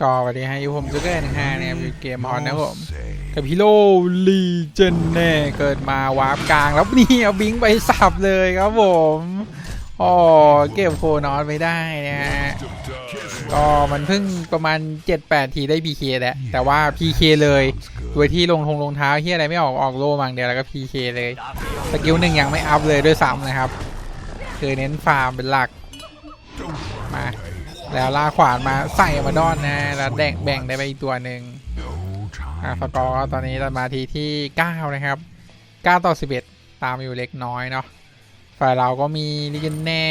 ก็สวัสดีฮะอยู่ผมจูเกอร์หนึ่งห้าเนี่ยอยู่เกมฮอนนะครับผมกับฮิโรลีเจนเน่เกิดมาวาร์ปกลางแล้วนี่เอาบิงไปสับเลยครับผมอ๋อเก็บโคนอนไม่ได้นะฮะก็มันเพิ่งประมาณ 7-8 ทีได้ PK แหละแต่ว่า PK เลยโดยที่ลงทงลงเท้าที่อะไรไม่ออกออกโล่มังเดียวแล้วก็ PK เลยสกิลหนึ่งยังไม่อัพเลยด้วยซ้ำนะครับ คือเน้นฟาร์มเป็นหลักมา แล้วลาขวานมาใส่มาดอนนะแล้วแบ่งแบ่งได้ไปอีกตัวหนึ่งอ่าสกอร์ตอนนี้เรามาทีที่ 9 นะครับ 9 ต่อ 11 ตามอยู่เล็กน้อยเนาะฝ่ายเราก็มีลิเกนแน่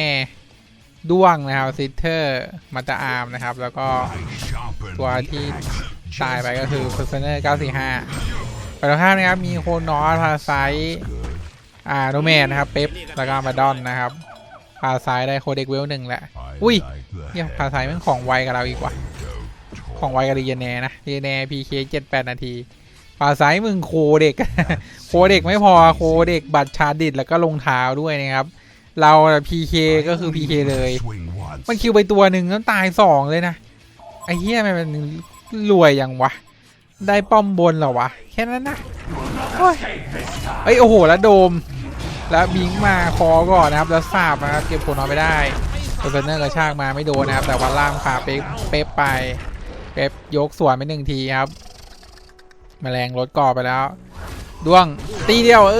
ด้วงนะครับซิเทอร์มาตาอาร์มนะครับ แล้วก็ตัวที่ตายไปก็คือ p e r s o n e r 945ฝ่ายตรงข้ามนะครับมีโคนอสพาไซอ่าโนแมนนะครับเป๊ปแล้วก็มาดอนนะครับ พาซ้ายได้โคเด็กเวลหนึ่งแหละ อุ้ยเนี่ยพาซ้ายมันของไวกับเราอีกว่ะของไวกับดีแนนะดีแนพีเคเจ็ดแปดนาทีพาซ้ายมึงโคเด็ก โคเด็กไม่พอโคเด็กบัตรชาดิดแล้วก็ลงเท้าด้วยนะครับ เราพีเคก็คือพีเคเลย มันคิวไปตัวหนึ่งแล้วตายสองเลยนะ ไอ้เหี้ยมันรวยอย่างวะ ได้ป้อมบนเหรอวะ แค่นั้นนะโอ้ยเอ้ยโอ้โหแล้วโดม แล้วบิงมาคอก่อนนะครับแล้วสาบนะครับเก็บผลน้อยไปได้โดนเนอร์กระชากมาไม่โดนนะครับ แต่วันล่ามขาเป๊ปเป๊ปไปเป๊ปยกสวนไปหนึ่งทีครับแมลงรถก่อไปแล้วดวงตีเดียว เอ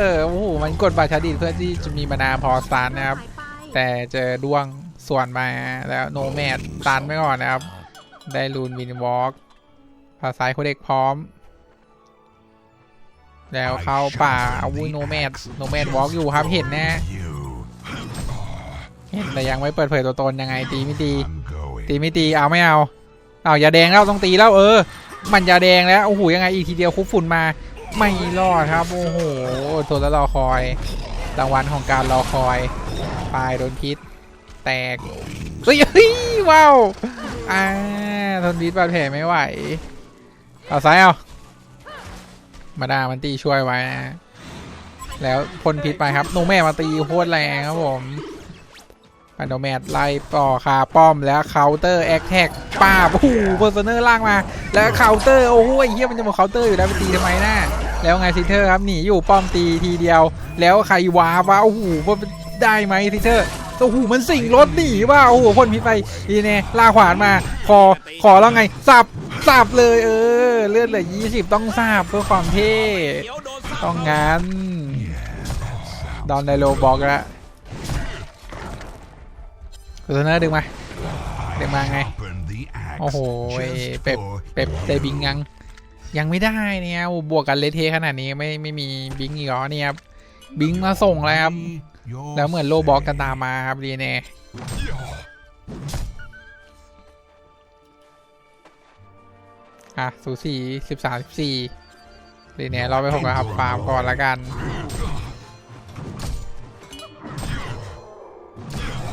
อโอ้โหมันกดบาชาดิดเพื่อที่จะมีมานาพอสตาร์นะครับ แต่เจอดวงส่วนมาแล้วโนแมดตันไปก่อนนะครับ ได้ลูนวินวอล์กภาษายโคเด็กพร้อม แล้วเข้าป่าอาวุโนแมดโนแมดวอล์กอยู่ครับเห็นแนะเห็นแต่ยังไม่เปิดเผยตัวตนยังไงตีไม่ตีตีไม่ตีเอาไม่เอาเอาอย่าแดงแล้วต้องตีแล้วเออ มันอย่าแดงแล้วโอ้โหยังไงอีกทีเดียวคุบฝุ่นมา ไม่รอดครับโอ้โหทนแล้วรอคอยรางวัลของการรอคอยปลายโดนพิษ แตกเฮ้ยเฮ้ยว้าวอ่าทนพิษบาดแผลไม่ไหวเอาซ้ายเอา มาดามันตีช่วยไว้นะแล้วพ่นพิษไปครับโนแม่มาตีโคตรแรงครับผมปันโนแมดไล่ต่อคาป้อมแล้วเคาน์เตอร์แอคแท็กป้าบโอ้โหเพอร์เซเนอร์ล่างมา แล้วเคาน์เตอร์โอ้โหไอ้เหี้ยมันจะมาเคาน์เตอร์อยู่แล้วไปตีทำไมน่ะแล้วไงซิเทอร์ครับหนีอยู่ป้อมตีทีเดียว แล้วใครวาวะโอ้โหได้ไหมซิเทอร์ โอ้โหมันสิงรถหนีว่าโอ้โหพ่นพิษไปดีแน่ล่าขวานมาคอขอแล้วไงสับสับเลยเออ เลือดเหลือ20ต้องสับเพื่อความเท่ต้องงั้นดอนไดโลบอกแล้วคุณเนอร์ดึงมาดึงมาไงโอ้โหเป๊ปเป๊ปได้บิงยังยังไม่ได้เนี่ยบวกกันเลเทขนาดนี้ไม่ไม่มีบิงอีกเหรอเนี่ยครับบิงมาส่งแล้วครับ แล้วเหมือนโลบอกกันตามมาครับดีเน่อะสูสี่สิบสามสิบสี่ดีเน่เราไปหกแล้วครับฟาร์มก่อนละกัน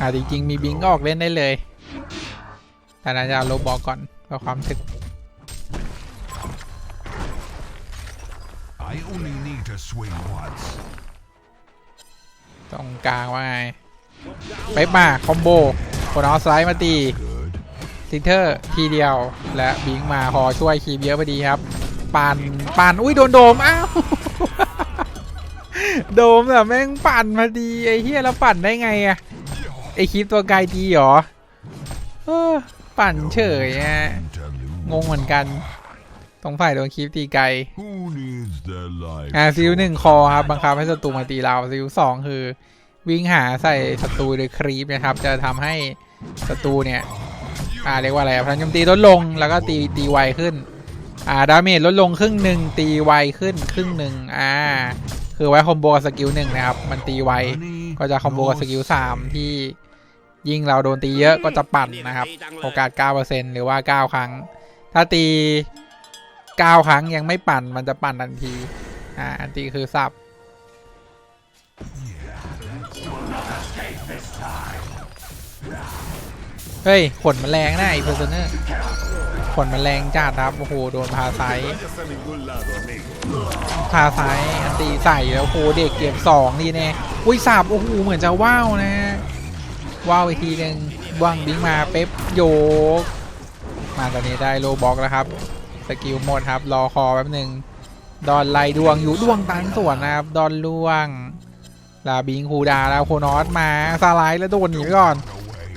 อะจริงๆมีบิงก็ออกเล่นได้เลย แต่น่าจะเอาโลบอกก่อนเพื่อความถึก I only need to swing once. ตรงกลางว่าไงไปมาคอมโบคนอสไลด์มาตีซินเทอร์ทีเดียวและบิงมาพอช่วยคีบเยอะพอดีครับปั่นปั่นอุ้ยโดนโดมอ้าวโดมแบบแม่งปั่นพอดีไอ้เฮียแล้วปั่นได้ไงอะไอคลิปตัวไกลดีเหรออปั่นเฉยอะงงเหมือนกัน ตรงฝ่ายโดนคลิปตีไกล Who needs their life? อ่าซิลหนึ่งคอครับบังคับให้ศัตรูมาตีเราซิลสองคือ วิ่งหาใส่ศัตรูโดยครีปนะครับ จะทำให้ศัตรูเนี่ยอ่าเรียกว่าอะไรอะพลังโจมตีลดลงแล้วก็ตีตีไวขึ้น อ่าดาเมจลดลงครึ่งหนึ่งตีไวขึ้นครึ่งหนึ่งอ่าคือไว้คอมโบกับสกิลหนึ่งนะครับ มันตีไว Money ก็จะคอมโบกับสกิลสามที่ยิ่งเราโดนตีเยอะก็จะปั่นนะครับ โอกาส 9%หรือว่า 9 ครั้ง ถ้าตี 9ครั้งยังไม่ปั่นมันจะปั่นทันที อ่า อันตีคือสับเฮ้ย ขนมันแรงนะไอ้เพอร์เซเนอร์ขนมันแรงจัดครับ โอ้โห โดนพาไซพาไซอันตีใส่แล้วโอ้โหเด็กเก็บสองนี่แน่อุ้ยสับโอ้โห เหมือนจะว้าวนะ ว้าวอีกทีหนึ่งว่างบิงมาเป๊ปโยก มาตอนนี้ได้โลบ็อกแล้วครับ สกิลหมดครับรอคอแป๊บหนึ่งดอนไล่ดวงอยู่ดวงตันส่วนนะครับ ดอนล่วง ลาบิงคูดาแล้วโคนอสมาสไลด์แล้วโดนหนีก่อน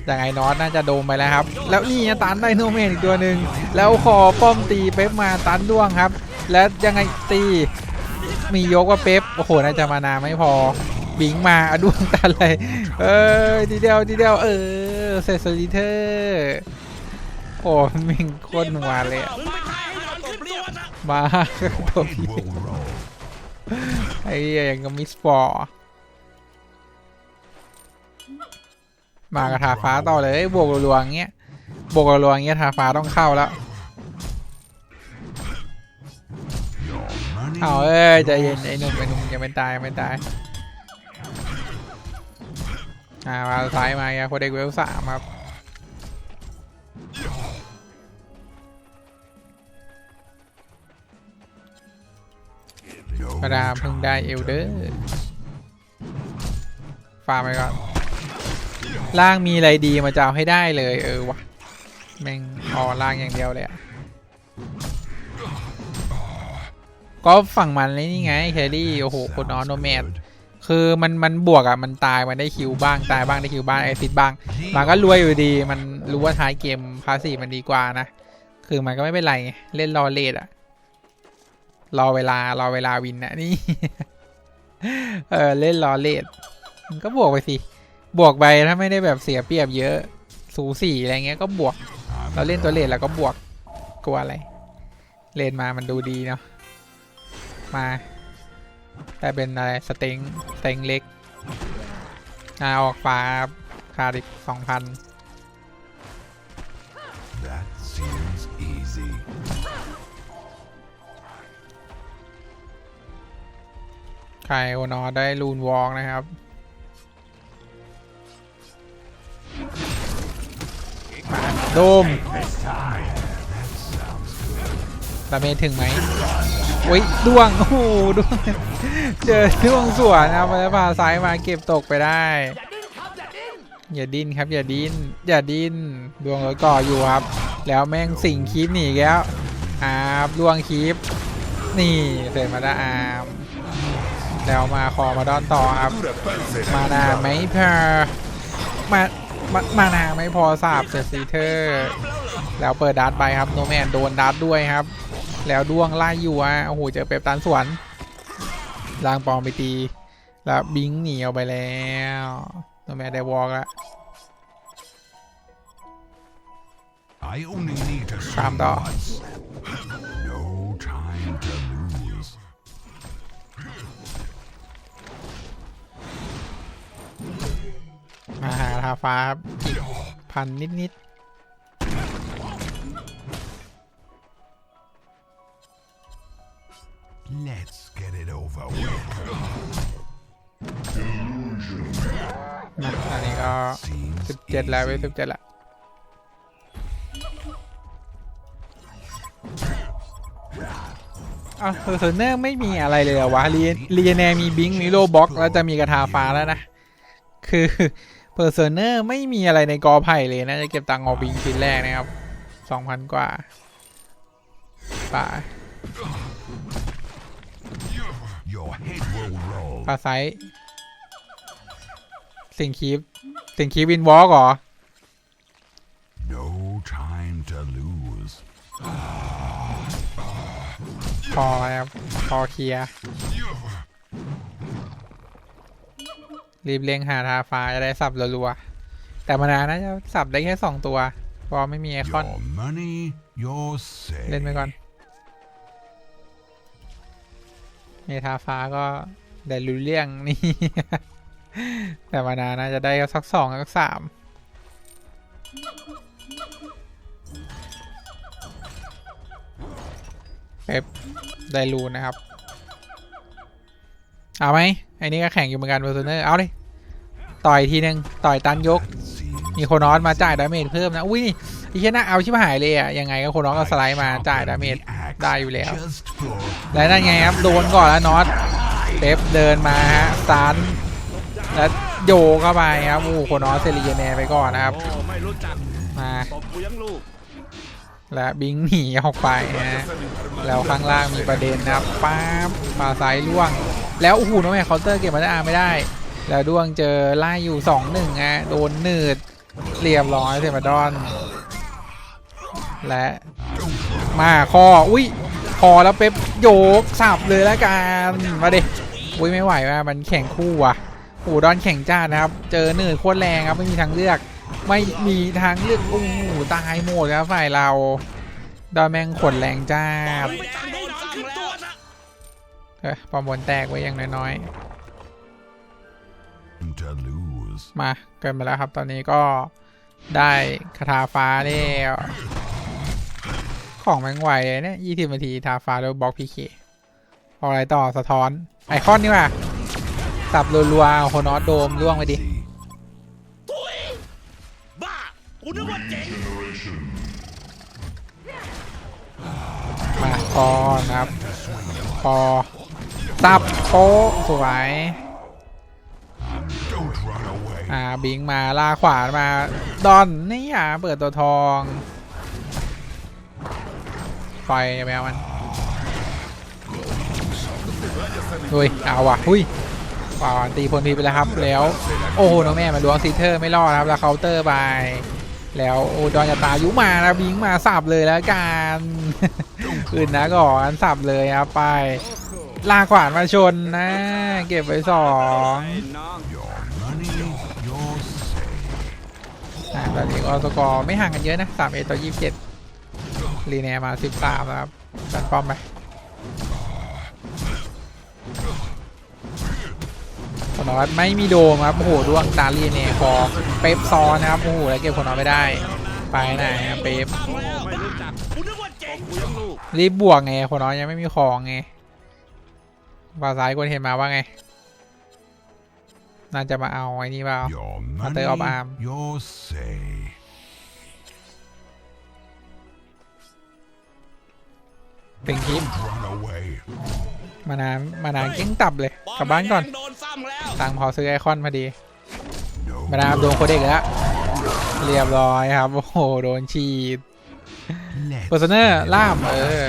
ยังไงนอสน่าจะโดนไปแล้วครับ แล้วนี่ตันได้โนเมนอีกตัวหนึ่งแล้วคอป้อมตีเป๊ปมาตันด้วงครับ แล้วยังไงตีมียกว่าเป๊ปโอ้โหน่าจะมานาไม่พอบิงมาอด้วงตันเลยเออทีเดียวทีเดียวเออเซซลิเทอร์โอ้มิงโคตรนัวเลยอะ มาตัวพี่ไอ้ยังกับมิสฟอร์มากระทาฟ้าต่อเลยบวกรัวๆอย่างเงี้ยบวกรัวๆอย่างเงี้ยทาฟ้าต้องเข้าแล้วเอาเอ้ยใจเย็นไอ้หนุ่มไอ้หนุ่มยังไม่ตายยังไม่ตายอ่ามาซ้ายมาไงโคเด็กเวลสามครับ กระดามเพิ่งได้เอลเดอร์ฟาร์มไปก่อนล่างมีอะไรดีมาจะเอาให้ได้เลยเออวะแม่งออล่างอย่างเดียวเลยอะก็ฝั่งมันเลยนี่ไงแครี่โอ้โหคนนอนโนแมดคือมันมันบวกอะมันตายมันได้คิวบ้างตายบ้างได้คิวบ้างไอซิดบ้าง มันก็รวยอยู่ดีมันรู้ว่าท้ายเกมพาสีมันดีกว่านะ คือมันก็ไม่เป็นไรเล่นรอเลดอะ รอเวลารอเวลาวินนะนี่ เออเล่นรอเลดก็บวกไปสิ บวกไปถ้าไม่ได้แบบเสียเปรียบเยอะ สูสีอะไรเงี้ยก็บวก เราเล่นตัวเลดแล้วก็บวกกลัวอะไร เลนมามันดูดีเนาะมา แต่เป็นอะไรสเต็งสเต็งเล็กอาออกฟ้าคาดอีกสองพัน รโอนอได้ลูนวอล์กนะครับมาโดมดาเมจถึงไหมโอ้ยด้วง โอ้โหด้วง เจอด้วงสวนนะครับแล้วพาซ้ายมาเก็บตกไปได้ อย่าดิ้นครับ อย่าดิ้น อย่าดิ้น ดวงรถก่ออยู่ครับ แล้วแม่งสิงคีปหนีแล้วอาบดวงคีปนี่เสร็จมาได้อาม แล้วมาคอมาดอนต่อครับมานาไม่พอมามามานาไม่พอสาบเซซีเทอร์แล้วเปิดดัดไปครับโนแมนโดนดัดด้วยครับ แล้วด้วงไล่อยู่อะโอ้โหเจอเปปตันสวนล่างปอมไปตีแล้วบิงหนีออกไปแล้วโนแมนได้วอล์กแล้ว I only need to swing มาหาทาฟ้าครับอีกพันนิดนิด Let's get it over with. ๆนะอันนี้ก็ Seems สิบเจ็ดแล้วไป easy. สิบเจ็ดละอะเซอร์เนอร์ไม่มีอะไรเลยเหรอวะเรียเรียแนมีบิงมีโลบ็อกแล้วจะมีกระทาฟ้าแล้วนะ คือ เพอร์เซเนอร์ไม่มีอะไรในกอไผ่เลยนะ จะเก็บตังค์ออกบิงชิ้นแรกนะครับสองพันกว่าป่าปลาไซส์สิงคีสิงคีวินวอล์กเหรอ No time to lose. พอครับพอเคลียร์ รีบเร่งหาทาฟ้าจะได้สับรัวๆแต่มานานนะจะสับได้แค่สองตัวเพราะไม่มีไอคอน Your money, your say. เล่นไปก่อน เมทาฟ้าก็ได้รู้เรื่องนี่ แต่มานานน่าจะได้สักสองสักสามเป๊ปได้รูนนะครับ เอาไหมไอ้นี่ก็แข่งอยู่เหมือนกันเวอร์ซูเนอร์เอาเลยต่อยทีนึงต่อยตันยก มีโคนอสมาจ่ายดาเมจเพิ่มนะ อุ้ยไอ้เช่น่าเอาชิบหายเลยอะ ยังไงก็โคนอสก็สไลด์มาจ่ายดาเมจได้อยู่แล้ว และนั่นไงครับ โดนก่อนแล้วน็อตเป๊ปเดินมาฮะซันแล้วโยเข้าไปครับโอ้โคนอสเซรีเยเนไปก่อนนะครับมาตบกูยังลูกและบิงหนีออกไปนะแล้วข้างล่างมีประเด็นนะครับป๊าบป่าซ้ายล่วง แล้วโอ้โหน้องแม่เคาน์เตอร์เก็บมาได้อาไม่ได้ แล้วด้วงเจอไล่อยู่สองหนึ่งอะโดนหนืดเรียบร้อยเทมาดอน และมาคออุ้ยคอแล้วเป๊ปโยกสับเลยแล้วกันมาดิอุ้ยไม่ไหวว่ะมันแข่งคู่ว่ะโอ้ดอนแข่งจ้านะครับ เจอหนืดโคตรแรงครับไม่มีทางเลือก ไม่มีทางเลือกโอ้โหตายหมดครับฝ่ายเราดอนแมงขนแรงจ้า เอ้ยประมวลแตกไว้อย่างน้อย To lose. ๆมาเกินมาแล้วครับ ตอนนี้ก็ได้คาถาฟ้าแล้วของแมงไหวเลยเนี่ยยี่สิบนาทีทาฟ้าแล้วบล็อกพีเคพออะไรต่อสะท้อน ไอคอนนี่ว่ะสับรัวๆเอาโคนอสโดมล่วงไปดิ See, บ้ากูนึกว่าเจ๋งมาคอนะครับคอ สับโป๊ะสวยอ่าบิงมาลาขวามาดอนนี่อะเปิดตัวทองไฟแมวมันดุยเอาว่ะหุยป่าตีพลพีไปแล้วครับ แล้ว โอ้โหน้องแม่มาล้วงซีเทอร์ไม่รอดครับแล้วเคาน์เตอร์ไป แล้วโอ้ดอนจะตายยุมานะบิงมาสับเลยแล้วกันอื่นนะก่อนสับเลยครับไป ลากขวานมาชนนะ เก็บไว้สอง Your money, your say. อ่าตอนนี้ก็สกอร์ไม่ห่างกันเยอะนะ3เอต่อ27รีเนียมา13แล้วครับดันป้อมไปผลนวัตไม่มีโดมครับ โอ้โหดวงตาลีเนียคอเป๊ปซ้อนนะครับ โอ้โห แล้วเก็บผลนวัตไม่ได้ ไปไหนเป๊ปซ้อนรีบบวกไงผลนวัตยังไม่มีของไง บาซ้ายกวนเห็นมาว่าไง น่าจะมาเอาไอ้นี่เปล่า Your Mother of money, Arm. your say. เป็นคลิป Don't run away. มานานมานานเก้งตับเลย กลับบ้านก่อนโดนซ้ำแล้วตังค์พอซื้อไอคอนพอดี No มาดามโดนโคเด็กแล้ว เรียบร้อยครับ โอ้โห โดนฉีด Let's เปอร์เซเนอร์ล่ามเออ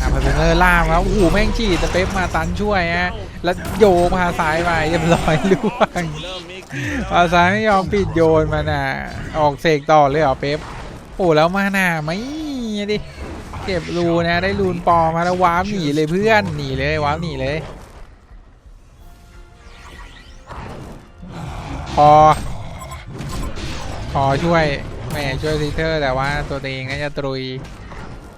อ่าเปอร์เซเนอร์ล่ามครับโอ้โหแม่งฉีดแต่เป๊ปมาตันช่วยฮะแล้วโยมาซ้ายไปเรียบร้อยล่วงมาซ้ายไม่ยอมปิดโยนมันอะออกเสกต่อเลยเหรอเป๊ปโอ้แล้วมาหน่าไม่ดิเก็บรูนะได้รูนปอมาแล้วว้าหนีเลยเพื่อนหนีเลยว้าหนีเลย พอ พอช่วย แหม่ช่วยซีเทอร์แต่ว่าตัวเองน่าจะตุย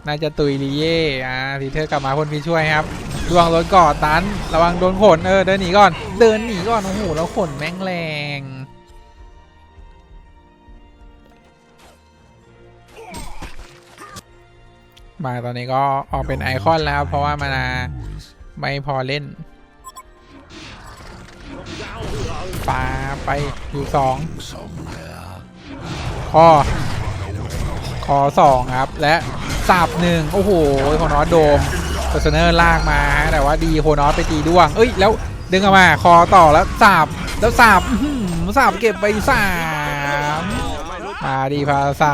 น่าจะตุยลีเย่อ่าซีเทอร์กลับมาคนพีช่วยครับดวงรถก่อตัน ระวังโดนขนเออเดินหนีก่อน เดินหนีก่อนโอ้โหแล้วขนแม่งแรงมาตอนนี้ก็ออกเป็นไอคอนแล้ว เพราะว่ามานาไม่พอเล่นปาไปอยู่สอง คอ คอสองครับ และสับหนึ่งโอ้โหโคนอสโดมโคเซเนอร์ลากมา แต่ว่าดีโคนอสไปตีด้วง เอ้ย แล้วดึงออกมาคอต่อแล้วสับแล้วสับสับเก็บไปสามมาดีพาไซ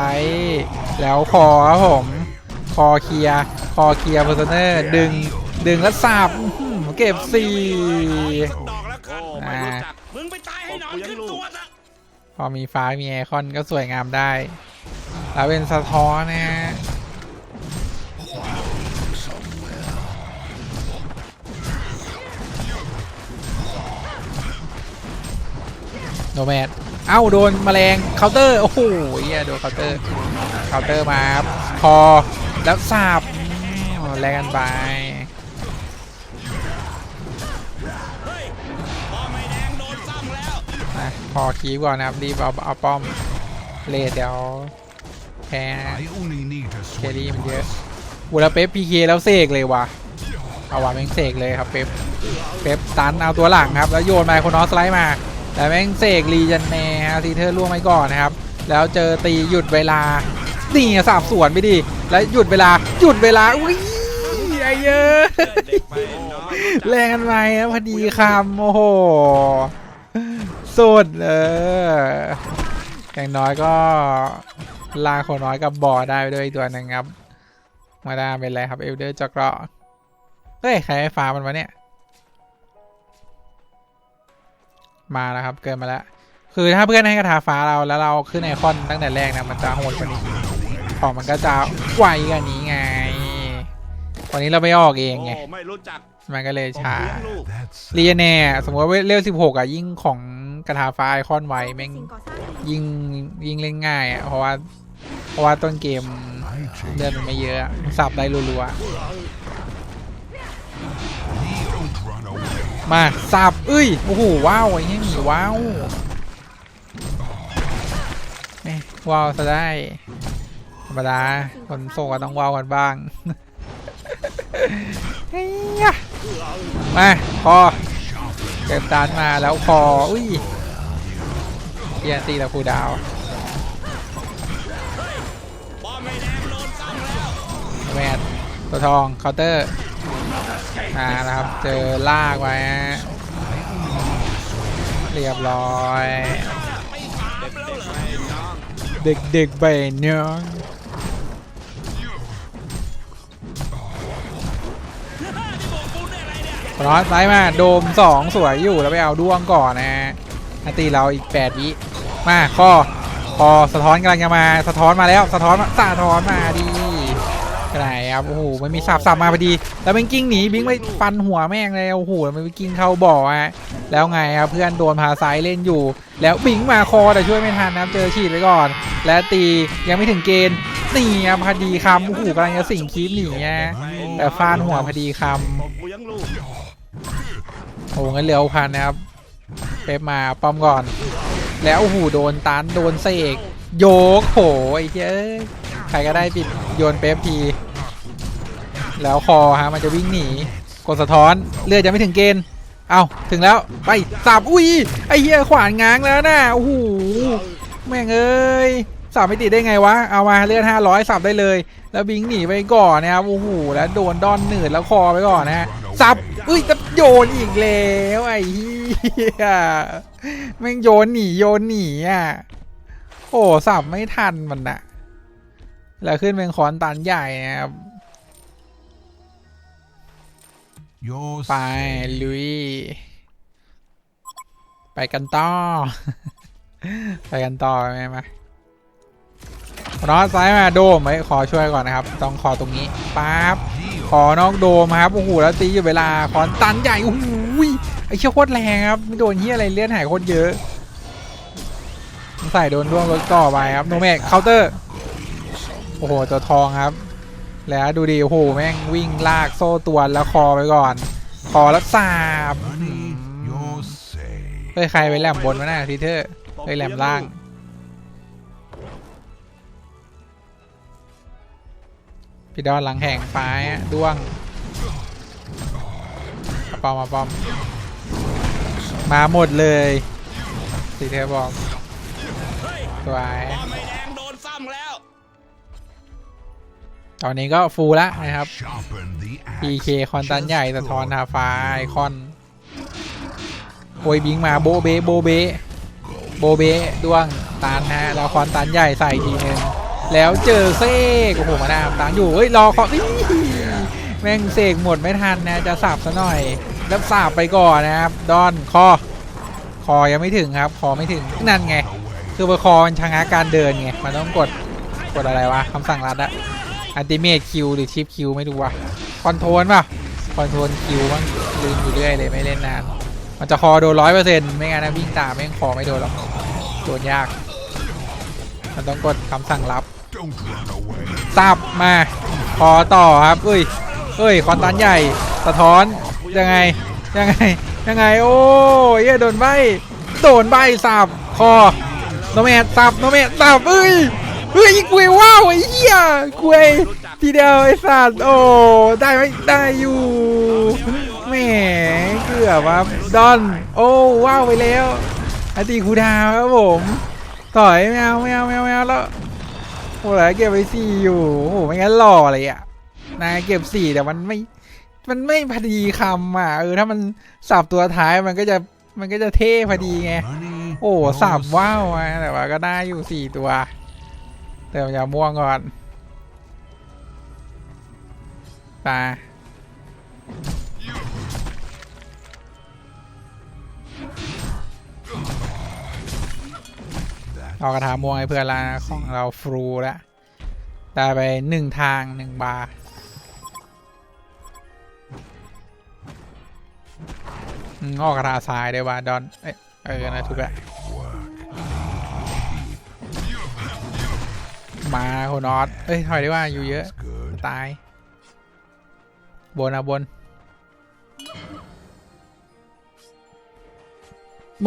แล้วคอครับผม คอเคลียคอเคลียร์โคเซเนอร์ดึงดึงแล้วสับเก็บสี่ดอกแล้วกันไม่รู้จักมึงไปตายให้นอนขึ้น พอมีฟ้ามีไอคอนก็สวยงามได้แล้วเป็นสะท้อนนะฮะโนแมดเอ้าโดนแมลงเคาน์เตอร์ โอ้โหเหี้ยโดนเคาน์เตอร์เคาน์เตอร์มาครับคอแล้วสาบแลกกันไป อคีบก่อนนะครับรีบเอาเอาป้อมเลดเดี๋ยวแพ้ I only need to เค swing ดีมันเยอะ once. อูแล้วเป๊ปพีเคแล้วเสกเลยว่ะเอาว่ะแม่งเสกเลยครับเป๊ปเป๊ปตันเอาตัวหลังครับแล้วโยนมาคนนอสไลด์มาแต่แม่งเสกรีจันแนฮะทีเทอร์ล่วงไปก่อนนะครับ แล้วเจอตีหยุดเวลานี่ไงสาบสวนไปดิแล้วหยุดเวลาหยุดเวลาอุ้ยไอ้เยอะเด็กไปน้อยแรงกันไปครับพอดีคำโอ้โห สุดเอออย่างน้อยก็ลากคนน้อยกับบอได้ไปด้วยอีกตัวหนึ่งครับ มาดาเป็นไรครับเอลเดอร์จักรอเฮ้ยใครให้ฟ้ามันวะเนี่ย มาแล้วครับเกินมาแล้ว คือถ้าเพื่อนให้กระทาฟ้าเราแล้วเราขึ้นไอคอนตั้งแต่แรกนะมันจะโหดกว่านี้ของมันก็จะไวกว่านี้ไงวันนี้เราไม่ออกเองไงโอ้ไม่รู้จักมันก็เลยผมช้าเลี้ยงลูก That's เรียแน่สมมติว่าเลเวลสิบหกอะยิ่งของ กระทาฟ้าไอคอนไวแม่งยิงยิงเล่นง่ายอะเพราะว่าเพราะว่าต้นเกมเลือดมันไม่เยอะสับได้รัวๆมาสับเอ้ยโอ้โหว้าวไอ้เนี่ยว้าวเอ้ยว้าวซะได้ธรรมดาคนโซก็ต้องว้าวกันบ้างเฮ้ยมาคอ เก็บตานมาแล้วคออุ้ยเกียนตีแล้วครูดาวบอมไม่แดงโดนตัวทองเคาน์เตอร์มาแล้วครับ เจอลากไว้เรียบร้อยเหรอเด็กๆใบเนื้อ ร้อนไซด์มาโดมสองสวยอยู่แล้วไปเอาด้วงก่อนนะฮะนาตีเราอีกแปดวิมาข้อคอสะท้อนกำลังจะมาสะท้อนมาแล้วสะท้อนมาสะท้อนมาดีกระไหนครับโอ้โหมันมีสับสับมาพอดี แล้วมันกิ้งหนีบิงไปฟันหัวแม่งเลยโอ้โหมันไปกิ้งเข้าบ่อฮะแล้วไงครับเพื่อนโดนพาซ้ายเล่นอยู่ แล้วบิงมาคอแต่ช่วยไม่ทันนะครับเจอฉีดไปก่อน และตียังไม่ถึงเกณฑ์นี่ครับพอดีคำโอ้โหกำลังจะสิงคีบหนีฮะแต่ฟาดหัวพอดีคำ โอ้งั้นเหลือพันนะครับ เป๊ปมาป้อมก่อน แล้วโอ้โหโดนตันโดนเสกโยกโหไอ้เจ้ยใครก็ได้ปิดโยนเป๊ปที แล้วคอฮะมันจะวิ่งหนีกดสะท้อนเลือดจะไม่ถึงเกณฑ์เอาถึงแล้วไปสับอุ้ยไอ้เหี้ยขวานง้างแล้วนะโอ้โหแม่งเอ้ยสับไม่ติดได้ไงวะเอามาเลือด500สับได้เลย แล้วบิงหนีไปก่อนนะครับโอ้โหแล้วโดนดอนหนืดแล้วคอไปก่อนนะฮะสับอุ้ยจะ โยนอีกแล้วไอ้เหี้ยแม่งโยนหนีโยนหนีอะโอ้สับไม่ทันมันอะแล้วขึ้นเป็นคอนตันใหญ่นะครับ You're ไป safe. ลุย ไปกันต่อ ไปกันต่อไหมมา น้องซ้ายมาโดมไว้ขอช่วยก่อนนะครับ ต้องขอตรงนี้ปั๊บขอนอกโดมครับโอ้โหแล้วตีอยู่เวลาขอนตันใหญ่โอ้โหไอ้เชี่ยโคตรแรงครับไม่โดนเฮียอะไรเลือดหายโคตรเยอะใส่โดนร่วงรถต่อไปครับโนเมกเคาน์เตอร์โอ้โหตัวทองครับ แล้วดูดิโอ้โหแม่งวิ่งลากโซ่ตวนแล้วคอไปก่อน คอแล้วสาบเฮ้ยใครไปแหลมบนวะน่ะทีเทอร์บอกเฮ้ยแหลมล่าง พี่ดอนหลังแห่งฟ้าอะด้วงมาปอมมาปอม มาหมดเลยทีเทอร์บอกเฮ้ยสวยบอมไม่แดงโดนซ้ำแล้วตอนนี้ก็ฟูลละนะครับ Sharpen the axe. PK คอนตัน just ใหญ่สะท้อน for ทาฟ้าไอคอนโอยบิงมาโบเบโบเบโบเบด้วงตันฮะแล้วคอนตันใหญ่ใส่ทีนึง แล้วเจอเซกโอ้โหมาดามตันอยู่เฮ้ยรอคอนี่แม่งเสกหมดไม่ทันนะจะสับซะหน่อยแล้วสับไปก่อนนะครับดอนคอคอยังไม่ถึงครับคอไม่ถึงนั่นไง คือพอคอมันชะงักการเดินไงมันต้องกดกดอะไรวะคำสั่งรัดอะอันติเมตคิวหรือชิปคิวไม่รู้วะคอนโทรลป่ะคอนโทรลคิวมั้งลืมอยู่เรื่อยเลยไม่เล่นนานมันจะคอโดนร้อยเปอร์เซ็นต์ไม่งั้นนะวิ่งตามแม่งคอไม่โดนหรอกโดนยาก มันต้องกดคำสั่งลับ สับมาคอต่อครับเอ้ยเอ้ยคอนตันใหญ่ สะท้อนยังไงยังไงยังไงโอ้ยโดนใบโดนใบสับคอโนเมตสับโนเมตสับเอ้ยเฮ้ยกุยว้าวไอ้เหี้ยกุยทีเดียวไอ้สัตว์โอ้ได้ไหมได้อยู่แหมเกือบครับดอนโอ้ว้าวไปแล้วอติคูดาวครับผมต่อยไม่เอาไม่เอาไม่เอาไม่เอาแล้ว โอ้ยเก็บไปสี่อยู่โอ้โหไม่งั้นหล่อเลยอะนายเก็บสี่แต่มันไม่ มันไม่พอดีคำอะเออถ้ามันสับตัวท้ายมันก็จะมันก็จะเท่พอดีไงโอ้สับว้าวอะแต่ว่าก็ได้อยู่สี่ตัวเติมยาม่วงก่อนตา เอากระถาม่วงให้เพื่อนละของเราฟรูแล้วได้ไปหนึ่งทางหนึ่งบาร์อืมอกกระถาซ้ายได้ว่าดอน เอ้ยเออนะถูกแล้วมาโคนอสเอ้ยถอยได้ว่าอยู่เยอะ ตาย บนอะบน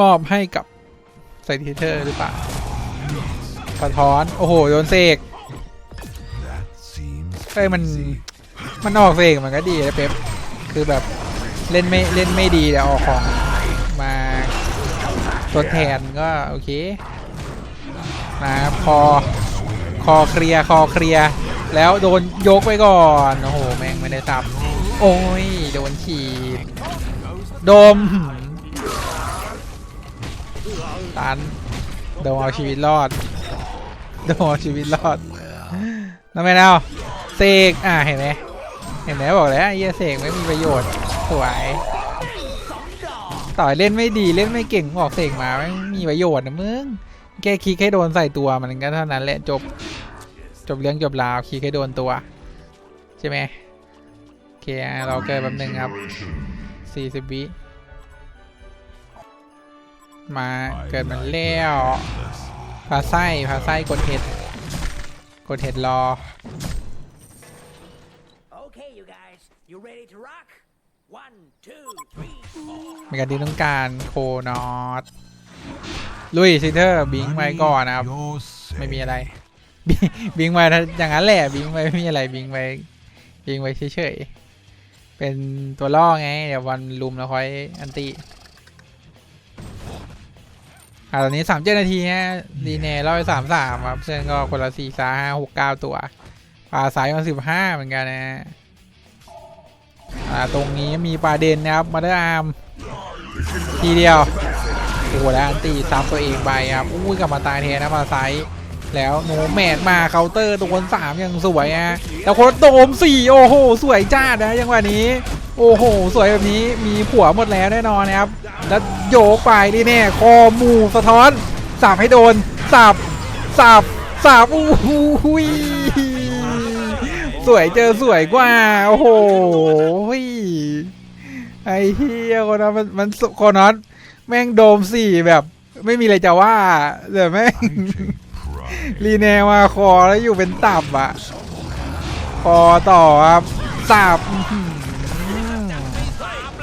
มอบให้กับไซติเตอร์หรือเปล่า สะท้อน โอ้โห โดนเสกเอ้ยมันมันออกเสกมันก็ดีนะเป๊ปคือแบบเล่นไม่เล่นไม่ดีแต่ออกของมาทดแทนก็โอเคนะครับคอคอเคลียคอเคลียแล้วโดนยกไปก่อน โอ้โห แม่งไม่ได้ซับ โอ้ย โดนฉีด โดม ตัน โดมเอาชีวิตรอด โดมเอชีวิตรอดน้ำไม่เอาเสกอะเห็นไหมเห็นไหมบอกแล้วเหี้ยเสกไม่มีประโยชน์สวยต่อยเล่นไม่ดีเล่นไม่เก่งบอกเสกมาไม่มีประโยชน์นะมึงแค่คลิกให้โดนใส่ตัวมันก็เท่านั้นแหละจบ จบเรื่องจบราวคลิกให้โดนตัว ใช่ไหมโอเคเราเกิดแป๊บนึงครับสี่สิบวิมาเกิดมันแล้ว พาไส้พาไส้กดเห็ดกดเห็ดรอ Okay, you guys, you ready to rock? One, two, three, four. มีการดีต้องการโคนอตลุยซิเทอร์บิงไว้ก่อนนะครับ Your ไม่มี say. อะไร บิบิงไว้ถ้าอย่างนั้นแหละบิงไว้ไม่มีอะไรบิงไว้บิงไว้เฉยๆเป็นตัวล่อไง เดี๋ยววันลุมแล้วค่อยอันติ อ่าตอนนี้สามเจ็ดนาทีฮะดีเน่ร้อยสามสามครับเพื่อนก็คนละสี่สาห้าหกเก้าตัวปลาสายมาสิบห้าเหมือนกันนะฮะอ่าตรงนี้มีปลาเด่นนะครับมาเดอร์อาร์มทีเดียวโอ้โหแล้วอันตีซับตัวเองไปครับอุ้ยกลับมาตายแทนนะมาไซส์แล้วโนแมดมาเคาน์เตอร์ตัวคนสามยังสวยอะแล้วคนโดมสี่โอ้โห สวยจ้าดนะยังหวะนี้ โอ้โห สวยแบบนี้มีผัวหมดแล้วแน่นอนนะครับ แล้วโยกไปนี่แน่คอหมูสะท้อนสับให้โดนสับสับสับอู้หูยสวยเจอสวยกว่า โอ้โหไอ้เฮียคนนั้นมันมันคนนั้นแม่งโดมสี่แบบ ไม่มีอะไรจะว่าแต่แม่งรีแนวมาคอแล้วอยู่เป็นตับอะ คอต่อครับสับ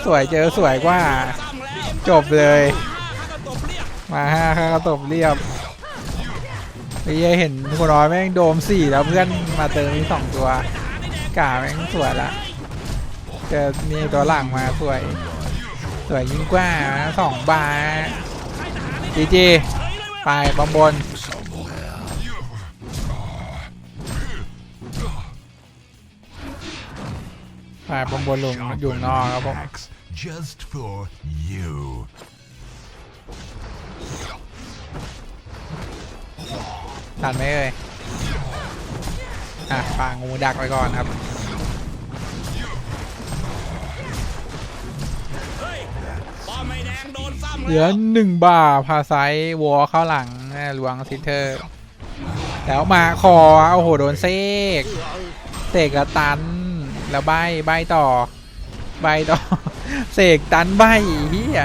สวยเจอสวยกว่า จบเลย มาห้าข้ากระตบเรียบไอ้เหี้ยเห็นคนน้อยแม่งโดมสี่แล้วเพื่อนมาเติมอีกสองตัวกาแม่งสวยละเจอนี่ตัวหลังมาสวย สวยยิ่งกว่าสองบาจีจีไปบอมบน ไปบอมบนลงอยู่นอกครับผม Packs just for you. ทันไหมเอ่ยอะปางูดักไว้ก่อนครับเฮ้ยป้อมไม่แดงโดนซ้ำเหลือหนึ่งบาพาไซด์วอเข้าหลังนะหลวงซิเทอร์ แล้วมาคอโอ้โหโดนเซกเสกกระตัน แล้วใบใบต่อ ใบต่อ เสกตันใบเฮีย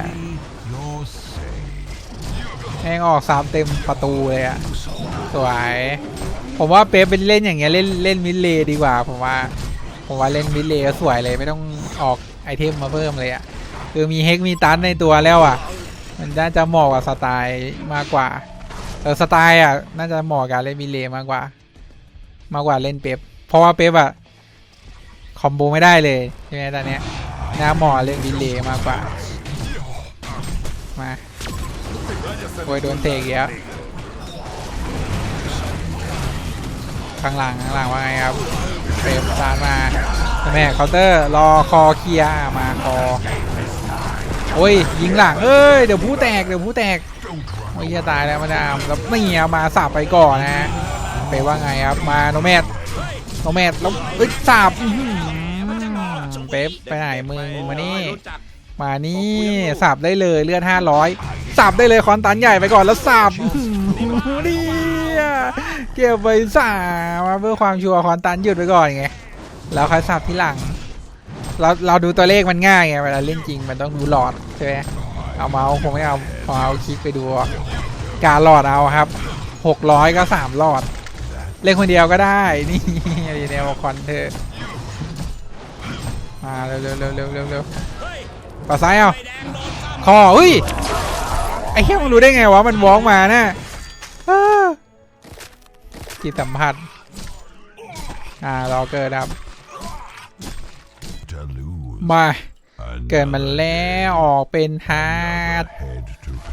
แม่งออกสามเต็มประตูเลยอะสวย ผมว่าเป๊ปเป็นเล่นอย่างเงี้ยเล่นเล่นมิดเลดีกว่า ผมว่า ผมว่าเล่นมิดเลสวยเลยไม่ต้องออกไอเทมมาเพิ่มเลยอะคือมีเฮกมีตันในตัวแล้วอะมันน่าจะเหมาะกับสไตล์มากกว่าเออสไตล์อะน่าจะเหมาะกับเล่นมิเลมากกว่า มากกว่าเล่นเป๊ปเพราะว่าเป๊ปอะ อมโบไม่ได้เลยใช่ไหมตอนเนี้ยน่าหมาะเล่นมิดเลย์มากกว่า มาโอ้ยโดนเตะอีกแล้วข้างหลังข้างหลังว่าไงครับเฟรมซานมาแม่เคาน์เตอร์รอคอเคลียมาคอโอ้ยยิงหลังเอ้ยเดี๋ยวผู้แตกเดี๋ยวผู้แตก Don't run โอ้ยจะตายแล้วมาดามแล้วนี่เอามาสับไปก่อนนะไปว่าไงครับมาโนแมด โนแมดแล้วเอ้ยสับเป๊ปไปไหนมึงมานี่รู้จักมานี่สับได้เลยเลือด500สับได้เลยคอนตันใหญ่ไปก่อนแล้วสับนี่เก็บไปสามมาเพื่อความชัวร์คอนตันหยุดไปก่อนไงแล้วค่อยสับที่หลัง เราเราดูตัวเลขมันง่ายไงเวลาเล่นจริงมันต้องดูหลอดใช่ไหมเอาเมาส์คงไม่เอาขอเอาคลิกไปดู การหลอดเอาครับหกร้อยก็สามหลอด เล่นคนเดียวก็ได้ นี่ดีเนวคอนเทอมาเร็วเร็วเร็วเร็วเร็วเร็วเฮ้ยปาซ้ายเอาไฟแดงโดนซ้ำคอเฮ้ยไอ้เหี้ยมึงรู้ได้ไงวะมันวอล์กมาน่ะจิตสัมผัสอ่ารอเกิดครับมาเกิดมันแล้วออกเป็นฮาร์ด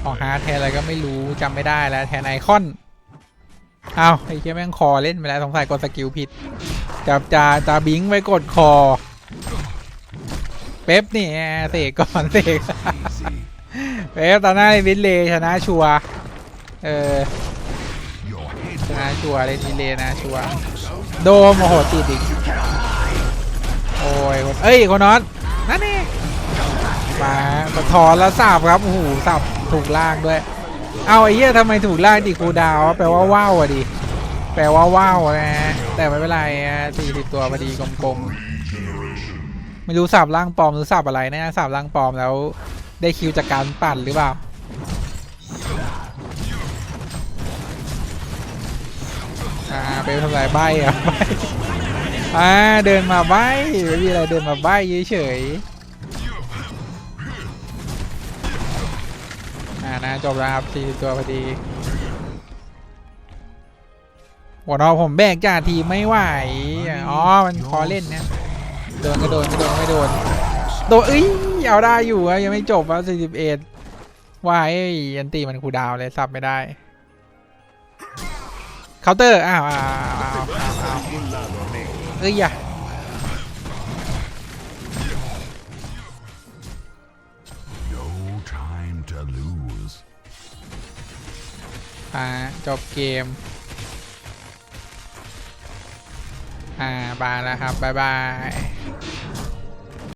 ออกฮาร์ดแทนอะไรก็ไม่รู้จำไม่ได้แล้วแทนไอคอน เอาไอ้เชี่ยแม่งคอเล่นไปแล้วสงสัยกดสกิลผิดจับจาตาบิงไว้กดคอ เป๊ปนี่เสกก่อนเสกเป๊ปตอนหน้าเลวินเลชนะชัวเออชนะชัวเล่นวินเลนะชัวโดมโอ้โหติดอีกโอ้ยเอ้ยคนนอตนั่นนี่มาสะท้อนแล้วสับครับโอ้โหสับถูกล่างด้วย เอาไอ้เหี้ยทำไมถูกไล่ดิครูดาวแปลว่าว้าวอะดิ แปลว่าว้าวนะแต่ไม่เป็นไรสี่สิบตัวพอดีกลมๆ ไม่รู้สับล่างปลอมหรือสับอะไรนะสับล่างปลอมแล้วได้คิวจากการปั่นหรือเปล่าอ่าเป็นทำลายใบอะใบอ่าเดินมาใบไม่มีอะไรเดินมาใบเฉยๆ จบแล้วครับสี่ตัวพอดีหัวนอผมแบกจ่าทีไม่ไหว อ๋อ มันพอเล่นนะโดนก็โดนไม่โดนไม่โดน โดนเอ้ย เอาได้อยู่อะยังไม่จบอะสี่สิบเอ็ดว่าไอ้ยันตีมันคูดาวเลยซับไม่ได้ เคาน์เตอร์ อ้าวอ้าวอ้าวอ้าวอ้าวเอ้ยอย่า อ่าจบเกม อ่าบายแล้วครับ บ๊ายบาย